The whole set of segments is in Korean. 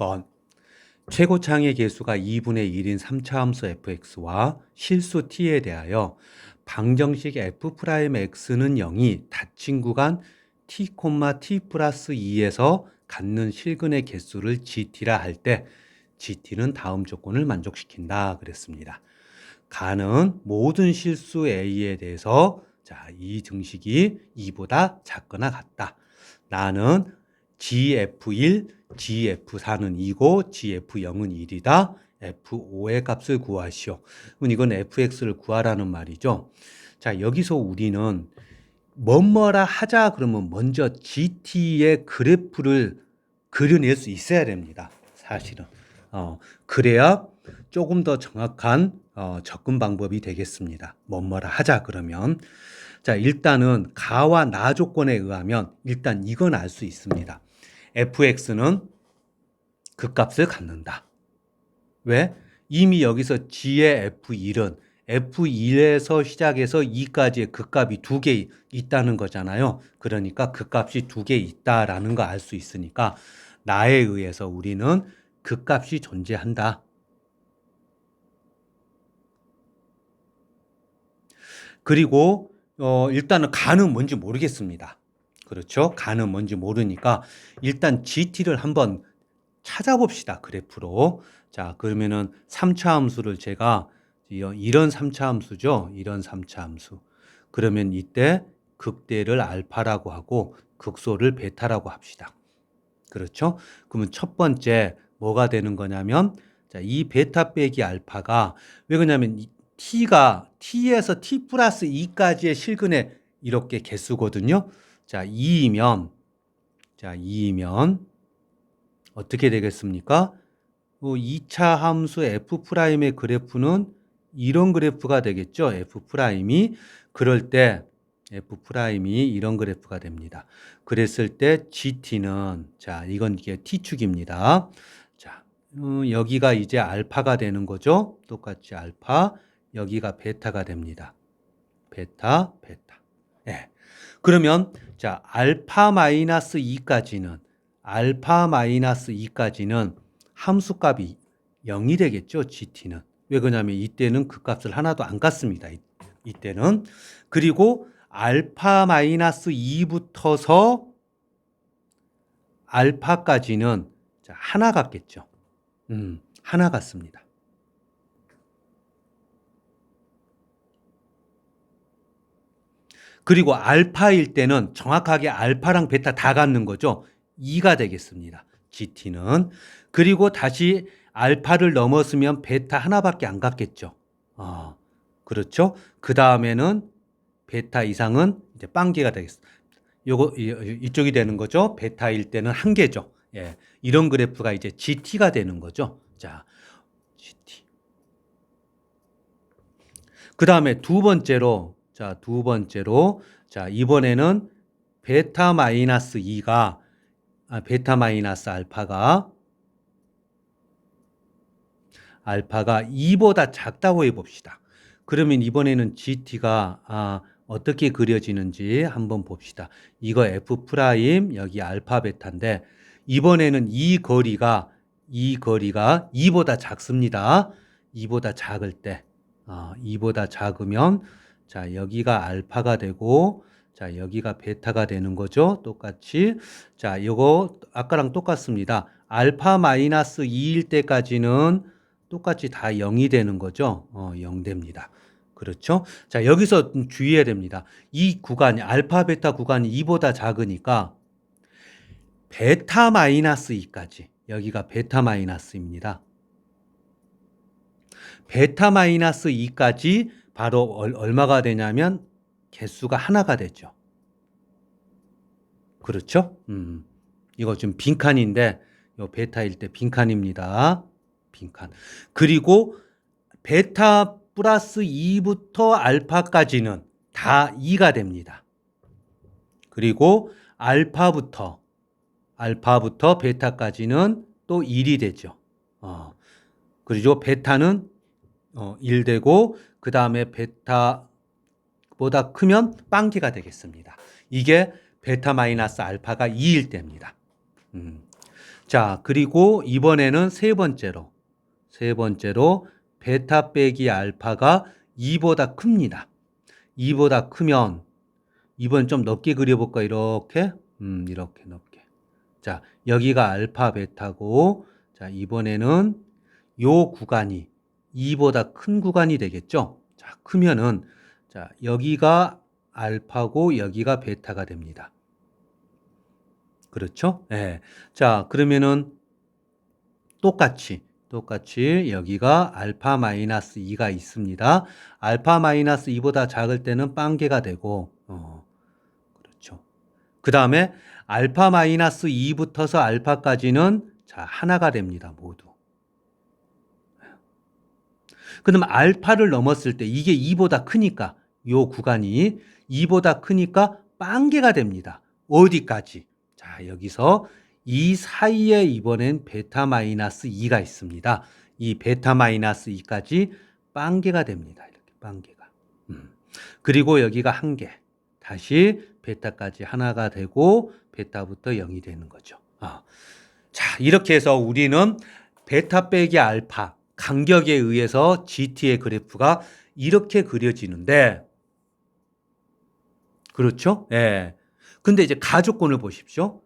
6번 최고창의 개수가 2분의 1인 3차함수 fx와 실수 t에 대하여 방정식 f'x는 0이 닫힌 구간 t, t 플러스 2에서 갖는 실근의 개수를 gt라 할 때 gt는 다음 조건을 만족시킨다 그랬습니다. 가는 모든 실수 a에 대해서 자, 이 등식이 2보다 작거나 같다. 나는 gf1, gf4는 2고 gf0은 1이다. f5의 값을 구하시오. 그럼 이건 fx를 구하라는 말이죠. 자, 여기서 우리는 뭐뭐라 하자 그러면 먼저 gt의 그래프를 그려낼 수 있어야 됩니다. 사실은. 어, 그래야 조금 더 정확한 어, 접근 방법이 되겠습니다. 뭐뭐라 하자 그러면 자 일단은 가와 나 조건에 의하면 일단 이건 알 수 있습니다. Fx는 그 값을 갖는다. 왜? 이미 여기서 g의 f1은 f1에서 시작해서 2까지의 그 값이 두 개 있다는 거잖아요. 그러니까 그 값이 두 개 있다라는 거 알 수 있으니까 나에 의해서 우리는 그 값이 존재한다. 그리고 어, 일단은 가는 뭔지 모르겠습니다. 그렇죠? 가는 뭔지 모르니까 일단 GT를 한번 찾아봅시다. 그래프로. 자, 그러면은 3차 함수를 제가 이런 3차 함수죠. 이런 3차 함수. 그러면 이때 극대를 알파라고 하고 극소를 베타라고 합시다. 그렇죠? 그러면 첫 번째 뭐가 되는 거냐면 자, 이 베타 빼기 알파가 왜 그러냐면 t가 t에서 t 플러스 2까지의 실근의 이렇게 개수거든요. 자, 2이면 자, 2이면 어떻게 되겠습니까? 뭐 2차 함수 f 프라임의 그래프는 이런 그래프가 되겠죠. f 프라임이 그럴 때 f 프라임이 이런 그래프가 됩니다. 그랬을 때 gt는 자, 이건 이게 t축입니다. 자, 음, 여기가 이제 알파가 되는 거죠. 똑같이 알파 여기가 베타가 됩니다. 베타, 베타. 예. 그러면 자, 알파 마이너스 2까지는 알파 마이너스 2까지는 함수 값이 0이 되겠죠, GT는. 왜 그러냐면 이때는 그 값을 하나도 안 갖습니다. 이, 이때는. 그리고 알파 마이너스 2부터서 알파까지는 자, 하나 같겠죠. 음, 하나 같습니다. 그리고 알파일 때는 정확하게 알파랑 베타 다 갖는 거죠. 2가 되겠습니다. GT는. 그리고 다시 알파를 넘었으면 베타 하나밖에 안 갖겠죠. 어, 그렇죠. 그 다음에는 베타 이상은 이제 빵개가 되겠습니다. 요거 이쪽이 되는 거죠. 베타일 때는 한 개죠. 예. 이런 그래프가 이제 GT가 되는 거죠. 자, GT. 그 다음에 두 번째로 자, 두 번째로 자, 이번에는 베타 마이너스 2가 아, 베타 마이너스 알파가 알파가 2보다 작다고 해 봅시다. 그러면 이번에는 GT가 아, 어떻게 그려지는지 한번 봅시다. 이거 F 프라임 여기 알파 베타인데 이번에는 이 거리가 이 거리가 2보다 작습니다. 2보다 작을 때 어, 2보다 작으면 자, 여기가 알파가 되고 자, 여기가 베타가 되는 거죠. 똑같이. 자, 요거 아까랑 똑같습니다. 알파 마이너스 2일 때까지는 똑같이 다 0이 되는 거죠. 어, 0 됩니다. 그렇죠? 자, 여기서 주의해야 됩니다. 이 구간이 알파 베타 구간이 2보다 작으니까 베타 마이너스 2까지 여기가 베타 마이너스입니다. 베타 마이너스 2까지 바로 얼마가 되냐면 개수가 하나가 되죠. 그렇죠? 음. 이거 좀 빈칸인데 요 베타일 때 빈칸입니다. 빈칸. 그리고 베타 플러스 2부터 알파까지는 다 2가 됩니다. 그리고 알파부터 알파부터 베타까지는 또 1이 되죠. 어. 그리고 베타는 어, 1 되고 그 다음에 베타보다 크면 빵기가 되겠습니다. 이게 베타 마이너스 알파가 2일 때입니다. 음. 자, 그리고 이번에는 세 번째로, 세 번째로 베타 빼기 알파가 2보다 큽니다. 2보다 크면, 이번 좀 넓게 그려볼까, 이렇게? 음, 이렇게 넓게. 자, 여기가 알파 베타고, 자, 이번에는 요 구간이 2보다 큰 구간이 되겠죠? 자, 크면은, 자, 여기가 알파고, 여기가 베타가 됩니다. 그렇죠? 예. 자, 그러면은 똑같이 똑같이 여기가 알파 마이너스 2가 있습니다. 알파 마이너스 2보다 작을 때는 빵개가 되고 어. 그렇죠. 그다음에 알파 마이너스 2부터서 알파까지는 자, 하나가 됩니다. 모두. 그럼 알파를 넘었을 때 이게 2보다 크니까 요 구간이 2보다 크니까 빵개가 됩니다. 어디까지? 자, 여기서 이 사이에 이번엔 베타 마이너스 2가 있습니다. 이 베타 마이너스 2까지 빵개가 됩니다. 이렇게 빵개가. 음. 그리고 여기가 한 개. 다시 베타까지 하나가 되고 베타부터 0이 되는 거죠. 아. 자, 이렇게 해서 우리는 베타 빼기 알파 간격에 의해서 GT의 그래프가 이렇게 그려지는데 그렇죠? 예. 근데 이제 가족권을 보십시오.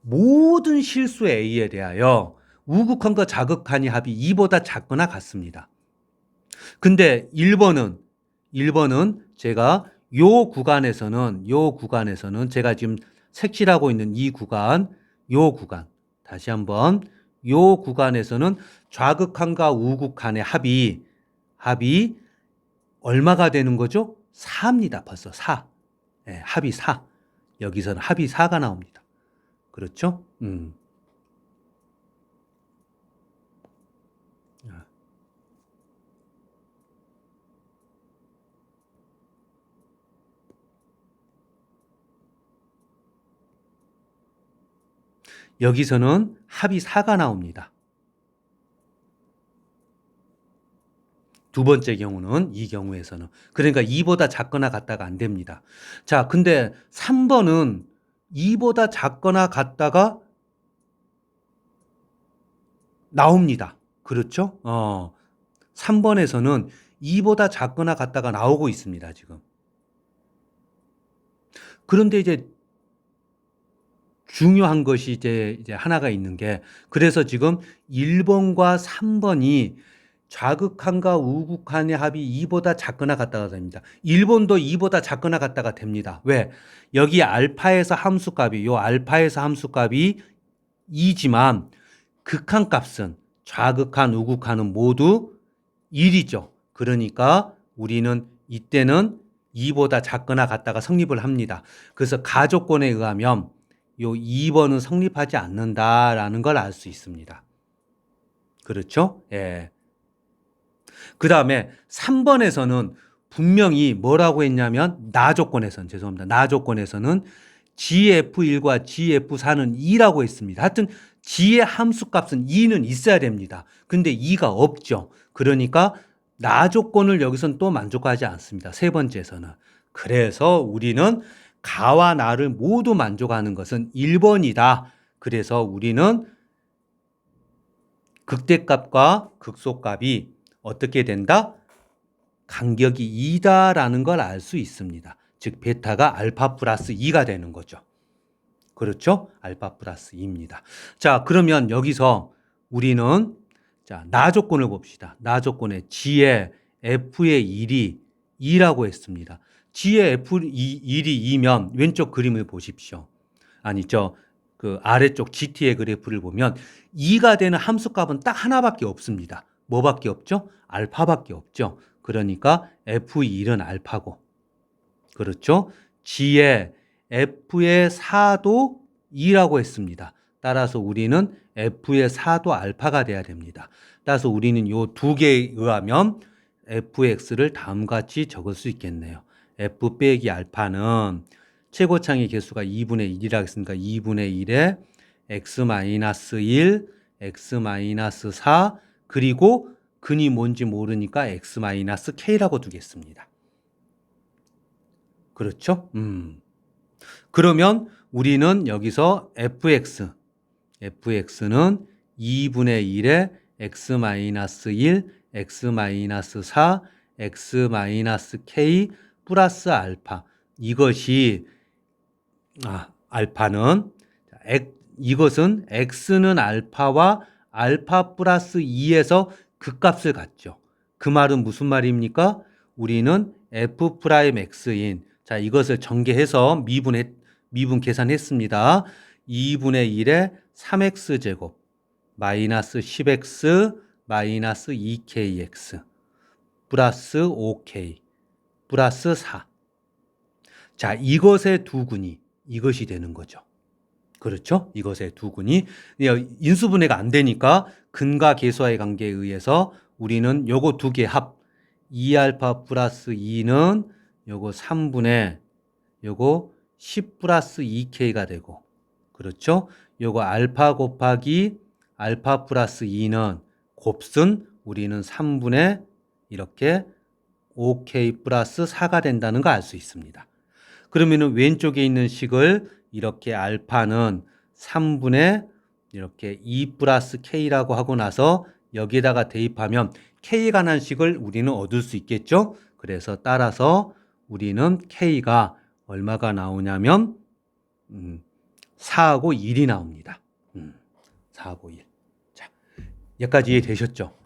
모든 실수 A에 대하여 우극한과 자극한이 합이 2보다 작거나 같습니다. 근데 1번은 1번은 제가 요 구간에서는 요 구간에서는 제가 지금 색칠하고 있는 이 구간 요 구간 다시 한번 요 구간에서는 좌극한과 우극한의 합이 합이 얼마가 되는 거죠? 4입니다. 벌써 4. 예, 합이 4. 여기서는 합이 4가 나옵니다. 그렇죠? 음. 아. 여기서는 합이 4가 나옵니다. 두 번째 경우는 이 경우에서는 그러니까 2보다 작거나 같다가 안 됩니다. 자, 근데 3번은 2보다 작거나 같다가 나옵니다. 그렇죠? 어. 3번에서는 2보다 작거나 같다가 나오고 있습니다, 지금. 그런데 이제 중요한 것이 이제, 이제 하나가 있는 게 그래서 지금 1번과 3번이 좌극한과 우극한의 합이 2보다 작거나 같다가 됩니다. 1번도 2보다 작거나 같다가 됩니다. 왜? 여기 알파에서 함수값이 요 알파에서 함수값이 2지만 극한 값은 좌극한 우극한은 모두 1이죠. 그러니까 우리는 이때는 2보다 작거나 같다가 성립을 합니다. 그래서 가족권에 의하면 요 2번은 성립하지 않는다라는 걸 알 수 있습니다. 그렇죠? 예. 그 다음에 3번에서는 분명히 뭐라고 했냐면 나 조건에서는 죄송합니다. 나 조건에서는 GF1과 GF4는 2라고 했습니다. 하여튼 G의 함수 값은 2는 있어야 됩니다. 근데 2가 없죠. 그러니까 나 조건을 여기선 또 만족하지 않습니다. 세 번째에서는. 그래서 우리는 가와 나를 모두 만족하는 것은 1번이다. 그래서 우리는 극대값과 극소값이 어떻게 된다? 간격이 2다라는 걸 알 수 있습니다. 즉 베타가 알파 플러스 2가 되는 거죠. 그렇죠? 알파 플러스 2입니다. 자, 그러면 여기서 우리는 자, 나 조건을 봅시다. 나 조건에 G의 F의 1이 2라고 했습니다. G의 F 1이 2면 왼쪽 그림을 보십시오. 아니, 저, 그 아래쪽 GT의 그래프를 보면 2가 되는 함수 값은 딱 하나밖에 없습니다. 뭐밖에 없죠? 알파밖에 없죠. 그러니까 F1은 알파고. 그렇죠? G의 F의 4도 2라고 했습니다. 따라서 우리는 F의 4도 알파가 돼야 됩니다. 따라서 우리는 이두 개에 의하면 fx를 다음과 같이 적을 수 있겠네요. F 빼기 알파는 최고창의 개수가 2분의 1이라 했으니까 2분의 1에 x-1, x-4 그리고 근이 뭔지 모르니까 x-k라고 두겠습니다. 그렇죠? 음. 그러면 우리는 여기서 fx fx는 2분의 1에 x-1, x-4, x-k 플러스 알파. 이것이 아, 알파는 자, 엑- 이것은 x는 알파와 알파 플러스 2에서 극값을 갖죠. 그 말은 무슨 말입니까? 우리는 f 프라임 x인 자 이것을 전개해서 미분해 미분 계산했습니다. 2분의 1에 3x 제곱 마이너스 10x 마이너스 2kx 플러스 5k 플러스 4. 자 이것의 두근이 이것이 되는 거죠. 그렇죠? 이것의 두근이 인수분해가 안 되니까 근과 계수와의 관계에 의해서 우리는 요거 두 개 합 2알파 플러스 2는 요거 3분의 요거 10 플러스 2k가 되고 그렇죠? 요거 알파 곱하기 알파 플러스 2는 곱순 우리는 3분의 이렇게 5k 플러스 4가 된다는 거 알 수 있습니다. 그러면은 왼쪽에 있는 식을 이렇게 알파는 3분의 이렇게 2 플러스 k라고 하고 나서 여기에다가 대입하면 k에 관한 식을 우리는 얻을 수 있겠죠. 그래서 따라서 우리는 k가 얼마가 나오냐면 음, 4하고 1이 나옵니다. 음, 4하고 1. 자, 여기까지 이해되셨죠?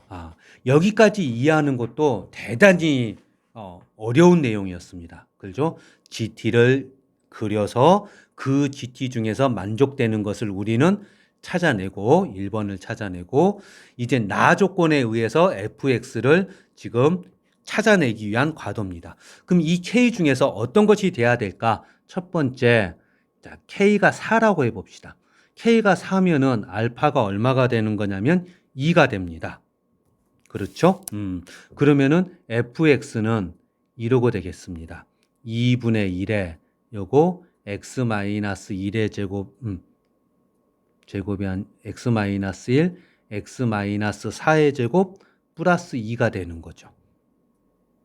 아, 여기까지 이해하는 것도 대단히 어, 어려운 내용이었습니다. 그렇죠? GT를 그려서 그 GT 중에서 만족되는 것을 우리는 찾아내고 1번을 찾아내고 이제 나 조건에 의해서 fx를 지금 찾아내기 위한 과도입니다. 그럼 이 k 중에서 어떤 것이 돼야 될까? 첫 번째, 자, k가 4라고 해 봅시다. k가 4면은 알파가 얼마가 되는 거냐면 2가 됩니다. 그렇죠? 음, 그러면은 fx는 이러고 되겠습니다. 2분의 1에 요거 x-1의 제곱, 음, 제곱이 한 x-1, x-4의 제곱 플러스 2가 되는 거죠.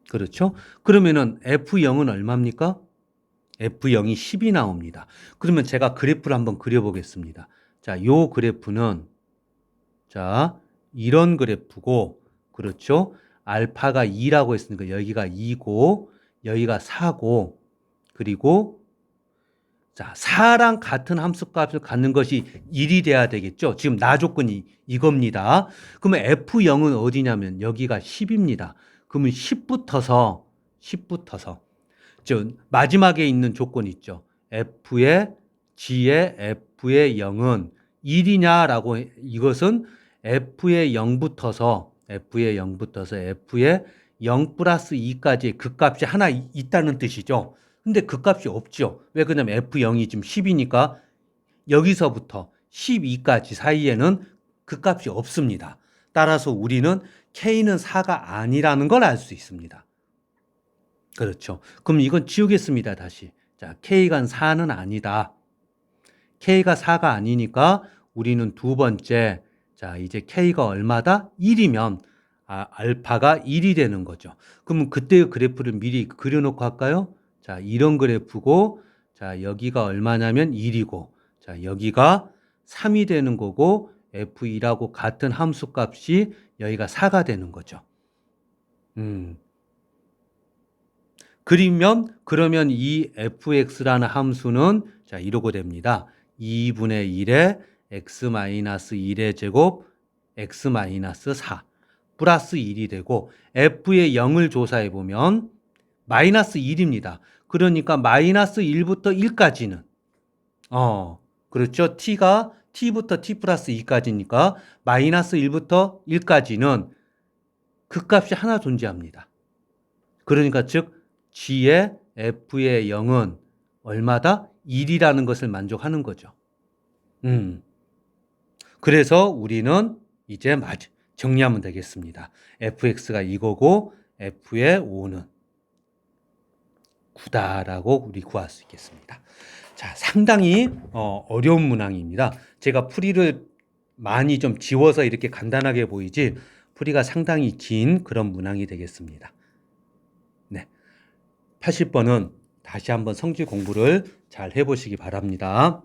그렇죠? 그러면은 F0은 얼마입니까? F0이 10이 나옵니다. 그러면 제가 그래프를 한번 그려보겠습니다. 자, 요 그래프는 자, 이런 그래프고 그렇죠? 알파가 2라고 했으니까 여기가 2고 여기가 4고 그리고 자, 4랑 같은 함수값을 갖는 것이 1이 돼야 되겠죠. 지금 나 조건이 이겁니다. 그러면 F0은 어디냐면 여기가 10입니다. 그러면 10부터서 10부터서 저 마지막에 있는 조건 있죠. F의 G의 F의 0은 1이냐라고 이것은 F의 0부터서 F의 0부터서 F의 0 플러스 2까지 그 값이 하나 이- 있다는 뜻이죠. 근데 그 값이 없죠. 왜 그러냐면 F0이 지금 10이니까 여기서부터 12까지 사이에는 그 값이 없습니다. 따라서 우리는 K는 4가 아니라는 걸 알 수 있습니다. 그렇죠. 그럼 이건 지우겠습니다. 다시. 자, K가 4는 아니다. K가 4가 아니니까 우리는 두 번째, 자, 이제 K가 얼마다? 1이면 아, 알파가 1이 되는 거죠. 그러면 그때의 그래프를 미리 그려놓고 할까요? 자, 이런 그래프고, 자, 여기가 얼마냐면 1이고, 자, 여기가 3이 되는 거고, F2라고 같은 함수 값이 여기가 4가 되는 거죠. 음. 그리면, 그러면 이 fx라는 함수는, 자, 이러고 됩니다. 2분의 1에 x-1의 제곱, x-4, 플러스 1이 되고, f의 0을 조사해 보면, 마이너스 1입니다. 그러니까 마이너스 1부터 1까지는 어 그렇죠. t가 t부터 t 플러스 2까지니까 마이너스 1부터 1까지는 그 값이 하나 존재합니다. 그러니까 즉 g의 f의 0은 얼마다? 1이라는 것을 만족하는 거죠. 음. 그래서 우리는 이제 맞 정리하면 되겠습니다. fx가 이거고 f의 5는 9다라고 우리 구할 수 있겠습니다. 자, 상당히 어, 어려운 문항입니다. 제가 풀이를 많이 좀 지워서 이렇게 간단하게 보이지 풀이가 상당히 긴 그런 문항이 되겠습니다. 네. 80번은 다시 한번 성질 공부를 잘 해보시기 바랍니다.